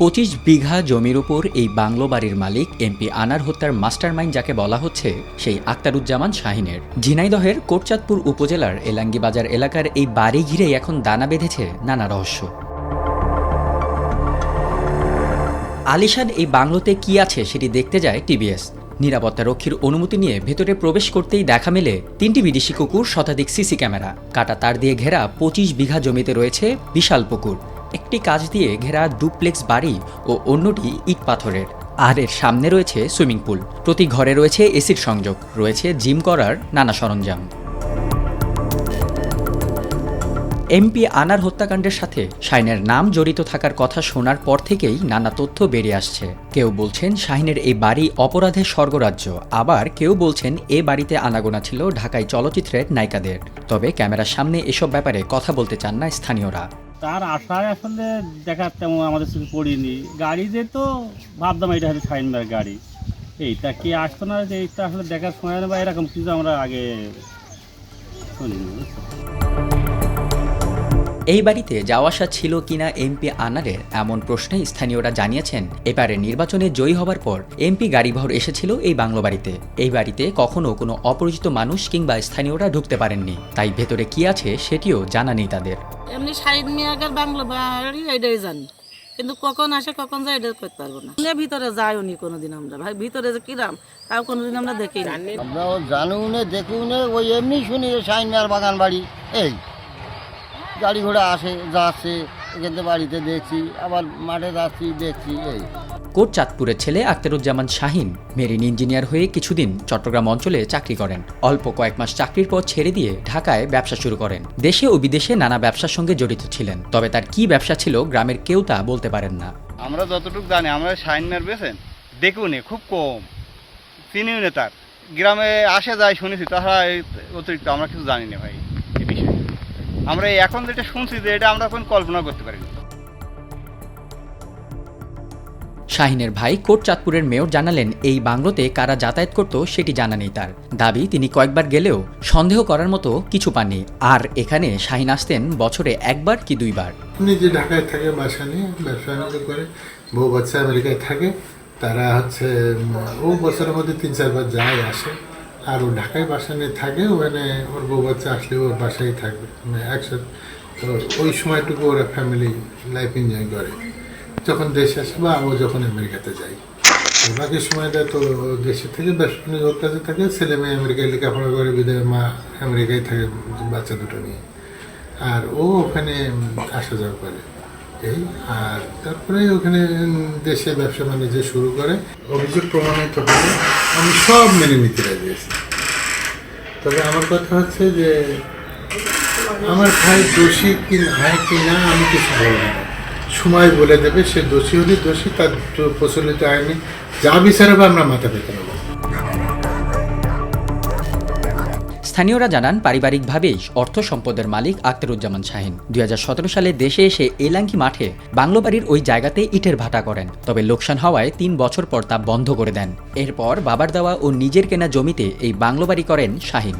পঁচিশ বিঘা জমির উপর এই বাংলো বাড়ির মালিক এমপি আনার হত্যার মাস্টারমাইন্ড যাকে বলা হচ্ছে সেই আক্তারুজ্জামান শাহিনের। ঝিনাইদহের কোটচাঁদপুর উপজেলার এলাঙ্গি বাজার এলাকার এই বাড়ি ঘিরেই এখন দানা বেঁধেছে নানা রহস্য। আলিশান এই বাংলোতে কি আছে সেটি দেখতে যায় টিবিএস নিরাপত্তা রক্ষীর অনুমতি নিয়ে ভেতরে প্রবেশ করতেই দেখা মেলে তিনটি বিদেশি কুকুর, শতাধিক সিসি ক্যামেরা। কাটা তার দিয়ে ঘেরা পঁচিশ বিঘা জমিতে রয়েছে বিশাল পুকুর। একটি কাজ দিয়ে ঘেরা ডুপ্লেক্স বাড়ি ও অন্যটি ইট পাথরের। আর এর সামনে রয়েছে সুইমিং পুল। প্রতি ঘরে রয়েছে এসির সংযোগ। রয়েছে জিম করার নানা সরঞ্জাম। এমপি আনার হত্যাকাণ্ডের সাথে শাহিনের নাম জড়িত থাকার কথা শোনার পর থেকেই নানা তথ্য বেরিয়ে আসছে। কেউ বলছেন শাহিনের এই বাড়ি অপরাধের স্বর্গরাজ্য। আবার কেউ বলছেন এ বাড়িতে আনাগোনা ছিল ঢাকায় চলচ্চিত্রের নায়িকাদের। তবে ক্যামেরার সামনে এসব ব্যাপারে কথা বলতে চান না স্থানীয়রা। তার আশায় আসলে দেখার তেমন আমাদের চোখে পড়িনি। গাড়িতে তো ভাবতাম এটা হচ্ছে সাইনবার গাড়ি। এইটা কি আসতো না যে এইটা আসলে দেখার সময় বা এরকম কিছু আমরা আগে শুনিনি এই বাড়িতে যাওয়া আসা ছিল কিনা এমপি আনারের এমন প্রশ্নে স্থানীয়রা জানিয়েছেন, এবারে নির্বাচনে জয়ী হবার পর এমপি গাড়িভর এসেছিল এই বাংলো বাড়িতে। এই বাড়িতে কখনো কোনো অপরিচিত মানুষ কিংবা স্থানীয়রা ঢুকতে পারেননি। তাই ভেতরে কি আছে সেটিও জানা নেই তাদের। এমনি সাইড মিয়াগের বাংলা বাড়ি এটাই জানি। কিন্তু কখন আসে, কখন যায় এটা করতে পারব না। ভিতরে যাইও নি কোনোদিন আমরা। ভাই, ভিতরে যে কিরাম, তাও কোনোদিন আমরা দেখি না। আমরা জানুও না, দেখেও না, ওই এমনি শুনি যে মিয়ার বাগান বাড়ি, এই। গাড়ি ঘোড়া আসে, যাচ্ছে, এখান বাড়িতে দেখছি, আবার মাঠে যাচ্ছি, দেখছি, এই। কোট চাঁদপুরের ছেলে আখতারুজ্জামান শাহিন মেরিন ইঞ্জিনিয়ার হয়ে কিছুদিন চট্টগ্রাম অঞ্চলে চাকরি করেন। অল্প কয়েক মাস চাকরির পর ছেড়ে দিয়ে ঢাকায় ব্যবসা শুরু করেন। দেশে ও বিদেশে নানা ব্যবসার সঙ্গে জড়িত ছিলেন, তবে তার কি ব্যবসা ছিল গ্রামের কেউ তা বলতে পারেন না। আমরা যতটুকু জানি, আমরা সাইনার বেছেন দেখুন খুব কম, চিনিও নে তার। গ্রামে আসে, যায়, শুনেছি এই অতিরিক্ত আমরা কিছু জানি না ভাই এই বিষয়ে। আমরা এখন যেটা শুনছি যে এটা আমরা এখন কল্পনা করতে পারি শাহিনের ভাই কোট চাঁদপুরের মেয়র জানালেন, এই বাংলোতে কারা যাতায়াত করত সেটি জানা নেই তার। দাবি, তিনি কয়েকবার গেলেও সন্দেহ করার মতো কিছু পাননি। আর এখানে শাহিন আসতেন বছরে একবার কি দুইবার। যে ঢাকায় থাকে বাসা নিয়ে ব্যবসা করে, বউ বাচ্চা আমেরিকায় থাকে, তারা হচ্ছে ও বছরের মধ্যে তিন, চারবার যায়, আসে। আর ও ঢাকায় বাসা নিয়ে থাকে, ওখানে ওর বউ বাচ্চা আসলে ওর বাসায় থাকবে। মানে একসাথে, তো ওই সময়টুকু ওরা ফ্যামিলি লাইফ এনজয় করে। যখন দেশে আসে বা ও যখন আমেরিকাতে যাই বাকি সময়টা তো দেশে থেকে ব্যবসা বাণিজ্য ওর কাছে থাকে, ছেলে মেয়ে আমেরিকায় লেখাপড়া করে বিদায় মা আমেরিকায় থাকে, বাচ্চা দুটো নিয়ে। আর ও ওখানে আসা যাওয়া করে। এই, আর তারপরে ওখানে দেশে ব্যবসা বাণিজ্য শুরু করে। অভিযোগ প্রমাণিত হলে আমি সব মেনে নিতে রাজি আছি। তবে আমার কথা হচ্ছে যে, আমার ভাই দোষী কি হয় কি না, আমি কিছু বলব না। সময় বলে দেবে, সে দোষী হলে দোষী, তার প্রচলিত আইনে যা বিচার হবে আমরা মাথা পেতে নেব। স্থানীয়রা জানান পারিবারিকভাবেই অর্থ সম্পদের মালিক আক্তারুজ্জামান শাহিন। দুই হাজার সতেরো সালে দেশে এসে এলাঙ্কি মাঠে বাংলো বাড়ির ওই জায়গাতে ইটের ভাটা করেন। তবে লোকসান হওয়ায় তিন বছর পর তা বন্ধ করে দেন। এরপর বাবার দেওয়া ও নিজের কেনা জমিতে এই বাংলো বাড়ি করেন শাহিন।